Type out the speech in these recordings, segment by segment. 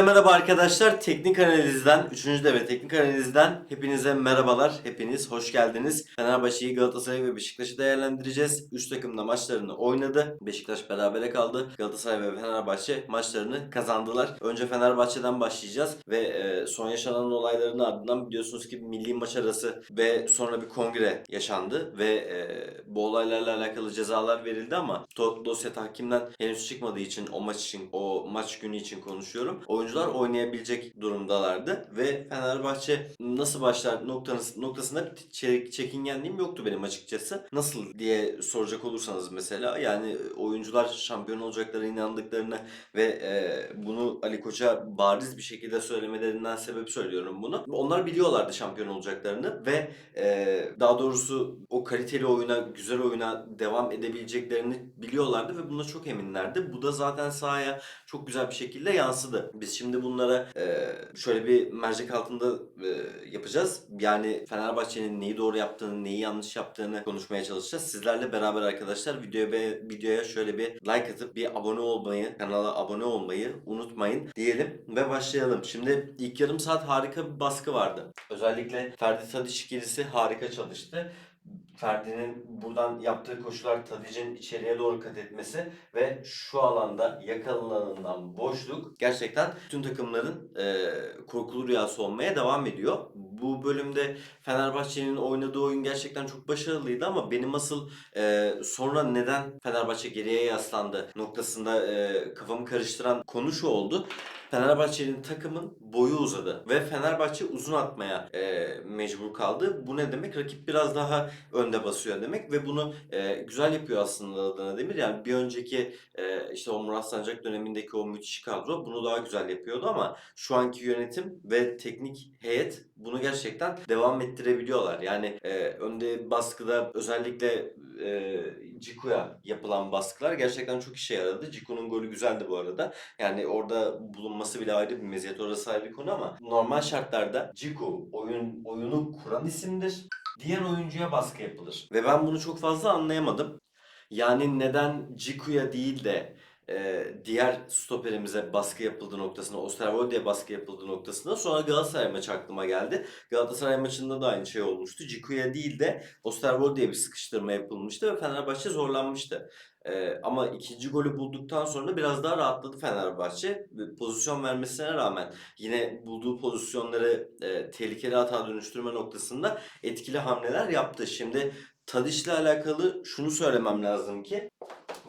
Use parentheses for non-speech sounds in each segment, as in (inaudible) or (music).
Herkese merhaba arkadaşlar. Teknik Analiz'den, 3. devre Teknik Analiz'den hepinize merhabalar. Hepiniz hoş geldiniz. Fenerbahçe'yi, Galatasaray ve Beşiktaş'ı değerlendireceğiz. 3 takım da maçlarını oynadı. Beşiktaş berabere kaldı. Galatasaray ve Fenerbahçe maçlarını kazandılar. Önce Fenerbahçe'den başlayacağız ve e, son yaşanan olayların ardından biliyorsunuz ki milli maç arası ve sonra bir kongre yaşandı ve e, bu olaylarla alakalı cezalar verildi ama dosya tahkimden henüz çıkmadığı için o maç için, o maç günü için konuşuyorum. Oyuncular oynayabilecek durumdalardı ve Fenerbahçe nasıl başlar noktasında bir çe- çekingenliğim yoktu benim açıkçası. Nasıl diye soracak olursanız mesela yani oyuncular şampiyon olacaklarına inandıklarını ve e, bunu Ali Koç'a bariz bir şekilde söylemelerinden sebep söylüyorum bunu. Onlar biliyorlardı şampiyon olacaklarını ve e, daha doğrusu o kaliteli oyuna, güzel oyuna devam edebileceklerini biliyorlardı ve buna çok eminlerdi. Bu da zaten sahaya çok güzel bir şekilde yansıdı. Biz şimdi bunlara e, şöyle bir mercek altında e, yapacağız. Yani Fenerbahçe'nin neyi doğru yaptığını, neyi yanlış yaptığını konuşmaya çalışacağız. Sizlerle beraber arkadaşlar videoya, ve videoya şöyle bir like atıp bir abone olmayı, kanala abone olmayı unutmayın diyelim ve başlayalım. Şimdi ilk yarım saat harika bir baskı vardı. Özellikle Ferdi Tadiç ikilisi harika çalıştı. Ferdi'nin buradan yaptığı koşular Tadic'in içeriye doğru kat etmesi ve şu alanda yakalanılan boşluk gerçekten tüm takımların e, korkulu rüyası olmaya devam ediyor. Bu bölümde Fenerbahçe'nin oynadığı oyun gerçekten çok başarılıydı ama benim asıl e, sonra neden Fenerbahçe geriye yaslandı noktasında e, kafamı karıştıran konu şu oldu. Fenerbahçe'nin takımın boyu uzadı ve Fenerbahçe uzun atmaya e, mecbur kaldı. Bu ne demek? Rakip biraz daha önde basıyor demek ve bunu e, güzel yapıyor aslında Adana Demir. Yani bir önceki e, işte o Murat Sancak dönemindeki o müthiş kadro bunu daha güzel yapıyordu ama şu anki yönetim ve teknik heyet bunu gerçekten devam ettirebiliyorlar. Yani e, önde baskıda özellikle e, Ciku'ya yapılan baskılar gerçekten çok işe yaradı. Ciku'nun golü güzeldi bu arada. Yani orada bulunması bile ayrı bir meziyet. Orası ayrı bir konu ama normal şartlarda Ciku oyun oyunu kuran isimdir. Diğer oyuncuya baskı yapılır. Ve ben bunu çok fazla anlayamadım. Yani neden Ciku'ya değil de e, diğer stoperimize baskı yapıldığı noktasına, Osterwolde'ye baskı yapıldığı noktasına sonra Galatasaray maçı aklıma geldi. Galatasaray maçında da aynı şey olmuştu. Ciku'ya değil de Osterwolde'ye bir sıkıştırma yapılmıştı ve Fenerbahçe zorlanmıştı. E, ama ikinci golü bulduktan sonra biraz daha rahatladı Fenerbahçe. Pozisyon vermesine rağmen yine bulduğu pozisyonları e, tehlikeli hata dönüştürme noktasında etkili hamleler yaptı. Şimdi Tadiş'le alakalı şunu söylemem lazım ki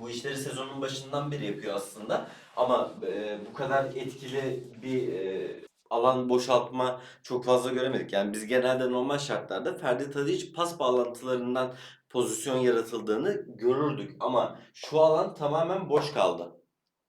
bu işleri sezonun başından beri yapıyor aslında. Ama e, bu kadar etkili bir e, alan boşaltma çok fazla göremedik. Yani biz genelde normal şartlarda Ferdi Tadiç pas bağlantılarından pozisyon yaratıldığını görürdük. Ama şu alan tamamen boş kaldı.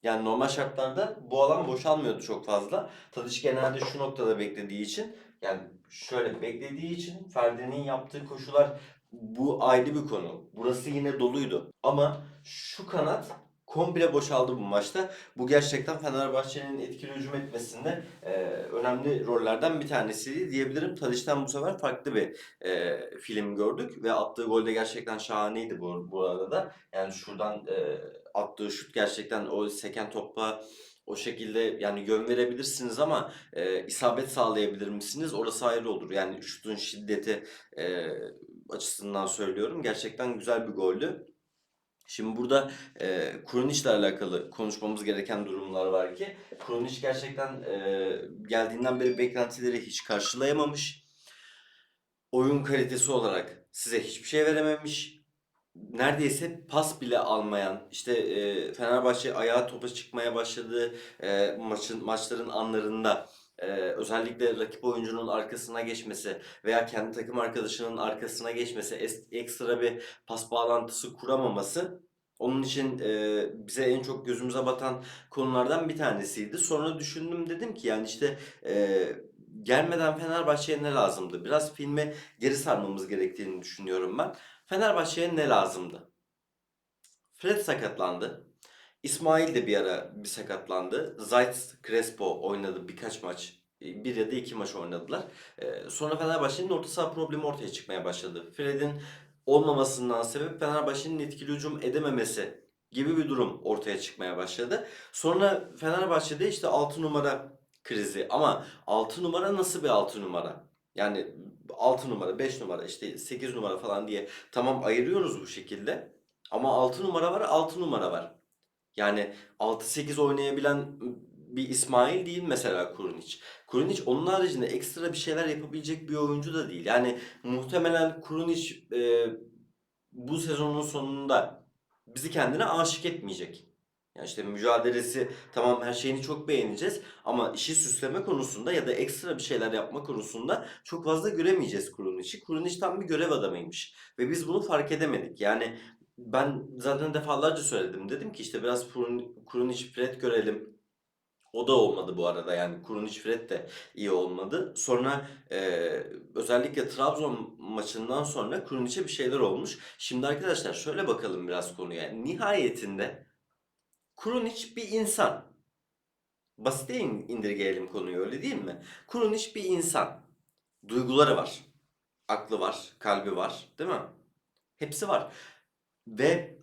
Yani normal şartlarda bu alan boşalmıyordu çok fazla. Tadiç genelde şu noktada beklediği için yani şöyle beklediği için Ferdi'nin yaptığı koşular bu ayrı bir konu. Burası yine doluydu. Ama şu kanat komple boşaldı bu maçta. Bu gerçekten Fenerbahçe'nin etkili hücum etmesinde e, önemli rollerden bir tanesiydi diyebilirim. Tadiç'ten bu sefer farklı bir e, film gördük ve attığı gol de gerçekten şahaneydi bu, bu arada. Yani şuradan e, attığı şut gerçekten o seken topa o şekilde yani yön verebilirsiniz ama e, isabet sağlayabilir misiniz? Orası ayrı olur. Yani şutun şiddeti e, açısından söylüyorum. Gerçekten güzel bir goldü. Şimdi burada e, Kurunic ile alakalı konuşmamız gereken durumlar var ki Kurunic gerçekten e, geldiğinden beri beklentileri hiç karşılayamamış. Oyun kalitesi olarak size hiçbir şey verememiş. Neredeyse pas bile almayan, işte e, Fenerbahçe ayağa topa çıkmaya başladığı e, maçın maçların anlarında e, özellikle rakip oyuncunun arkasına geçmesi veya kendi takım arkadaşının arkasına geçmesi, es- ekstra bir pas bağlantısı kuramaması onun için e, bize en çok gözümüze batan konulardan bir tanesiydi. Sonra düşündüm dedim ki yani işte e, gelmeden Fenerbahçe'ye ne lazımdı? Biraz filme geri sarmamız gerektiğini düşünüyorum ben. Fenerbahçe'ye ne lazımdı? Fred sakatlandı. İsmail de bir ara bir sakatlandı. Zayt Crespo oynadı birkaç maç. E, Bir ya da iki maç oynadılar. Ee, Sonra Fenerbahçe'nin orta saha problemi ortaya çıkmaya başladı. Fred'in olmamasından sebep Fenerbahçe'nin etkili hücum edememesi gibi bir durum ortaya çıkmaya başladı. Sonra Fenerbahçe'de işte 6 numara krizi ama 6 numara nasıl bir 6 numara? Yani 6 numara, 5 numara, işte 8 numara falan diye tamam ayırıyoruz bu şekilde. Ama 6 numara var, 6 numara var. Yani 6-8 oynayabilen bir İsmail değil mesela Kurunic. Kurunic onun haricinde ekstra bir şeyler yapabilecek bir oyuncu da değil. Yani muhtemelen Kurunic e, bu sezonun sonunda bizi kendine aşık etmeyecek. Yani işte mücadelesi tamam her şeyini çok beğeneceğiz ama işi süsleme konusunda ya da ekstra bir şeyler yapma konusunda çok fazla göremeyeceğiz Kurunic'i. Kurunic tam bir görev adamıymış ve biz bunu fark edemedik. Yani ben zaten defalarca söyledim. Dedim ki işte biraz Kurun- Kurunic Fred görelim. O da olmadı bu arada yani Kurunic Fred de iyi olmadı. Sonra eee, özellikle Trabzon maçından sonra Kurunic'e bir şeyler olmuş. Şimdi arkadaşlar şöyle bakalım biraz konuya. Nihayetinde Kurunic bir insan. Basite in- indirgeyelim konuyu öyle değil mi? Kurunic bir insan. Duyguları var. Aklı var, kalbi var, değil mi? Hepsi var. Ve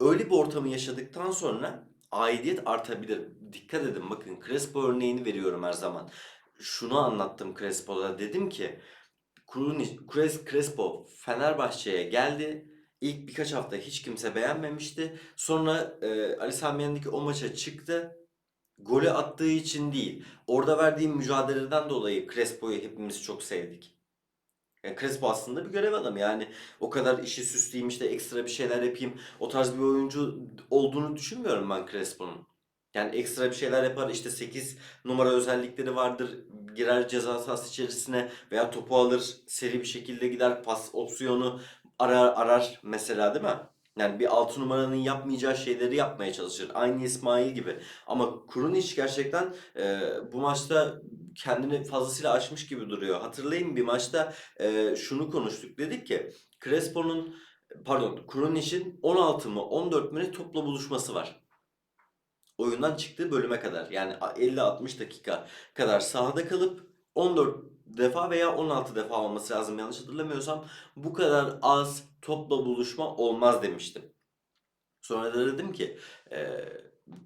öyle bir ortamı yaşadıktan sonra aidiyet artabilir. Dikkat edin bakın Crespo örneğini veriyorum her zaman. Şunu anlattım Crespo'da dedim ki Crespo Fenerbahçe'ye geldi. İlk birkaç hafta hiç kimse beğenmemişti. Sonra e, Ali Sami o maça çıktı. Golü attığı için değil. Orada verdiği mücadeleden dolayı Crespo'yu hepimiz çok sevdik. Yani Crespo aslında bir görev adamı. Yani o kadar işi süsleyeyim işte ekstra bir şeyler yapayım. O tarz bir oyuncu olduğunu düşünmüyorum ben Crespo'nun. Yani ekstra bir şeyler yapar işte 8 numara özellikleri vardır. Girer ceza sahası içerisine veya topu alır seri bir şekilde gider pas opsiyonu arar arar mesela değil mi? Yani bir 6 numaranın yapmayacağı şeyleri yapmaya çalışır. Aynı İsmail gibi. Ama Kurunic gerçekten e, bu maçta kendini fazlasıyla aşmış gibi duruyor. Hatırlayın bir maçta e, şunu konuştuk. Dedik ki Crespo'nun pardon Krunic'in 16 mı 14 mü topla buluşması var. Oyundan çıktığı bölüme kadar yani 50-60 dakika kadar sahada kalıp 14 defa veya 16 defa olması lazım yanlış hatırlamıyorsam bu kadar az topla buluşma olmaz demiştim. Sonra da dedim ki e,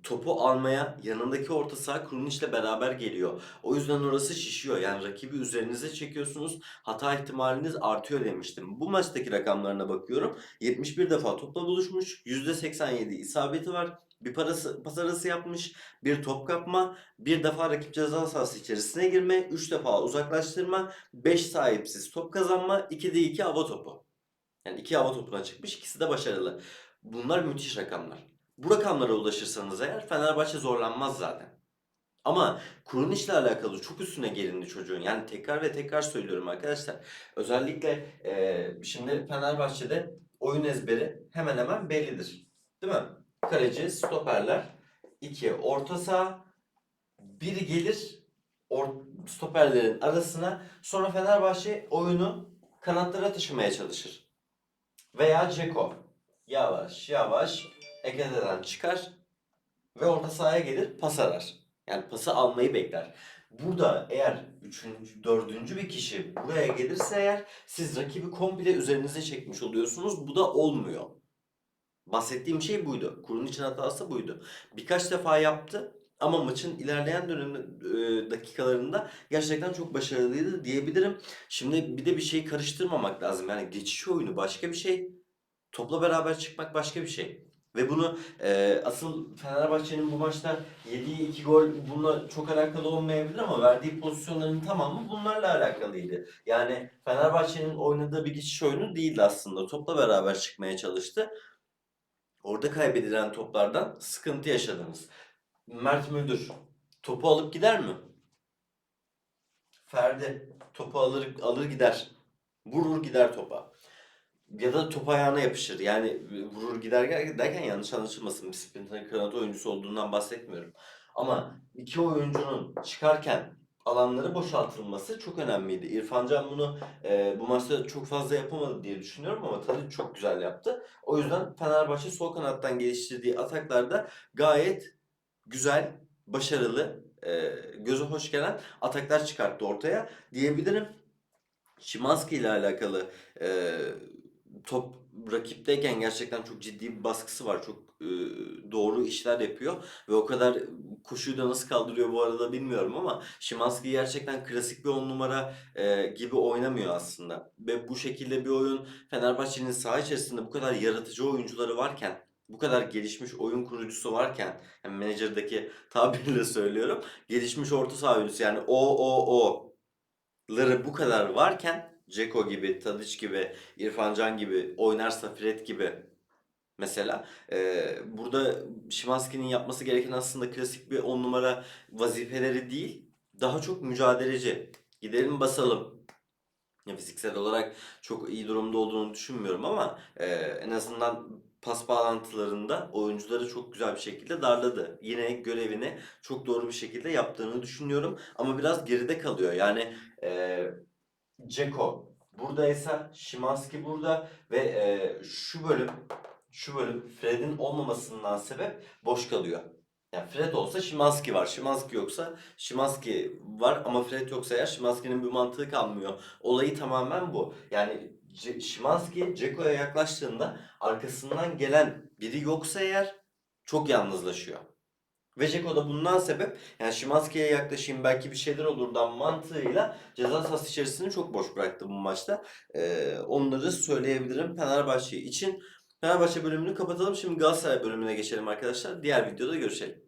topu almaya yanındaki orta saha Krunic'le beraber geliyor. O yüzden orası şişiyor. Yani rakibi üzerinize çekiyorsunuz. Hata ihtimaliniz artıyor demiştim. Bu maçtaki rakamlarına bakıyorum. 71 defa topla buluşmuş. %87 isabeti var. Bir parası, pas arası yapmış. Bir top kapma. Bir defa rakip ceza sahası içerisine girme. 3 defa uzaklaştırma. 5 sahipsiz top kazanma. 2'de 2 hava topu. Yani iki hava topuna çıkmış. ikisi de başarılı. Bunlar müthiş rakamlar. Bu rakamlara ulaşırsanız eğer Fenerbahçe zorlanmaz zaten. Ama Kurunic ile alakalı çok üstüne gelindi çocuğun. Yani tekrar ve tekrar söylüyorum arkadaşlar. Özellikle eee, şimdi Fenerbahçe'de oyun ezberi hemen hemen bellidir. Değil mi? Kaleci, stoperler, iki orta saha, biri gelir or- stoperlerin arasına. Sonra Fenerbahçe oyunu kanatlara taşımaya çalışır. Veya Ceko yavaş yavaş Ege'den çıkar ve orta sahaya gelir pas arar. Yani pası almayı bekler. Burada eğer üçüncü, dördüncü bir kişi buraya gelirse eğer siz rakibi komple üzerinize çekmiş oluyorsunuz. Bu da olmuyor. Bahsettiğim şey buydu. Kurun için hatası buydu. Birkaç defa yaptı ama maçın ilerleyen dönem e, dakikalarında gerçekten çok başarılıydı diyebilirim. Şimdi bir de bir şey karıştırmamak lazım. Yani geçiş oyunu başka bir şey. Topla beraber çıkmak başka bir şey. Ve bunu e, asıl Fenerbahçe'nin bu maçta yediği iki gol bununla çok alakalı olmayabilir ama verdiği pozisyonların tamamı bunlarla alakalıydı. Yani Fenerbahçe'nin oynadığı bir geçiş oyunu değildi aslında. Topla beraber çıkmaya çalıştı. Orada kaybedilen toplardan sıkıntı yaşadınız. Mert Müldür topu alıp gider mi? Ferdi topu alır alır gider. Vurur gider topa. Ya da top ayağına yapışır. Yani vurur gider derken yanlış anlaşılmasın. Bir sprinter kanat oyuncusu olduğundan bahsetmiyorum. Ama iki oyuncunun çıkarken alanları boşaltılması çok önemliydi. İrfan Can bunu e, bu maçta çok fazla yapamadı diye düşünüyorum ama Tadic çok güzel yaptı. O yüzden Fenerbahçe sol kanattan geliştirdiği ataklarda gayet güzel, başarılı, e, göze hoş gelen ataklar çıkarttı ortaya diyebilirim. Şimanski ile alakalı e, top rakipteyken gerçekten çok ciddi bir baskısı var. Çok e, doğru işler yapıyor ve o kadar koşuyu da nasıl kaldırıyor bu arada bilmiyorum ama Szymanski gerçekten klasik bir on numara e, gibi oynamıyor aslında. Ve bu şekilde bir oyun Fenerbahçe'nin saha içerisinde bu kadar yaratıcı oyuncuları varken bu kadar gelişmiş oyun kurucusu varken yani menajerdeki tabirle (laughs) söylüyorum gelişmiş orta saha oyuncusu yani o o o ları bu kadar varken Ceko gibi, Tadic gibi, İrfan Can gibi, oynarsa Fred gibi mesela eee, burada Szymanski'nin yapması gereken aslında klasik bir on numara vazifeleri değil, daha çok mücadeleci. Gidelim basalım. Ya fiziksel olarak çok iyi durumda olduğunu düşünmüyorum ama eee, en azından pas bağlantılarında oyuncuları çok güzel bir şekilde darladı. Yine görevini çok doğru bir şekilde yaptığını düşünüyorum ama biraz geride kalıyor. Yani eee Ceko buradaysa, Szymanski burada ve eee, şu bölüm şu bölüm Fred'in olmamasından sebep boş kalıyor. Yani Fred olsa Szymanski var. Szymanski yoksa Szymanski var ama Fred yoksa eğer Szymanski'nin bir mantığı kalmıyor. Olayı tamamen bu. Yani C- Szymanski Ceko'ya yaklaştığında arkasından gelen biri yoksa eğer çok yalnızlaşıyor. Ve Ceko da bundan sebep yani Szymanski'ye yaklaşayım belki bir şeyler olurdan mantığıyla ceza sahası içerisini çok boş bıraktı bu maçta. Ee, onları söyleyebilirim Fenerbahçe için. Fenerbahçe bölümünü kapatalım. Şimdi Galatasaray bölümüne geçelim arkadaşlar. Diğer videoda görüşelim.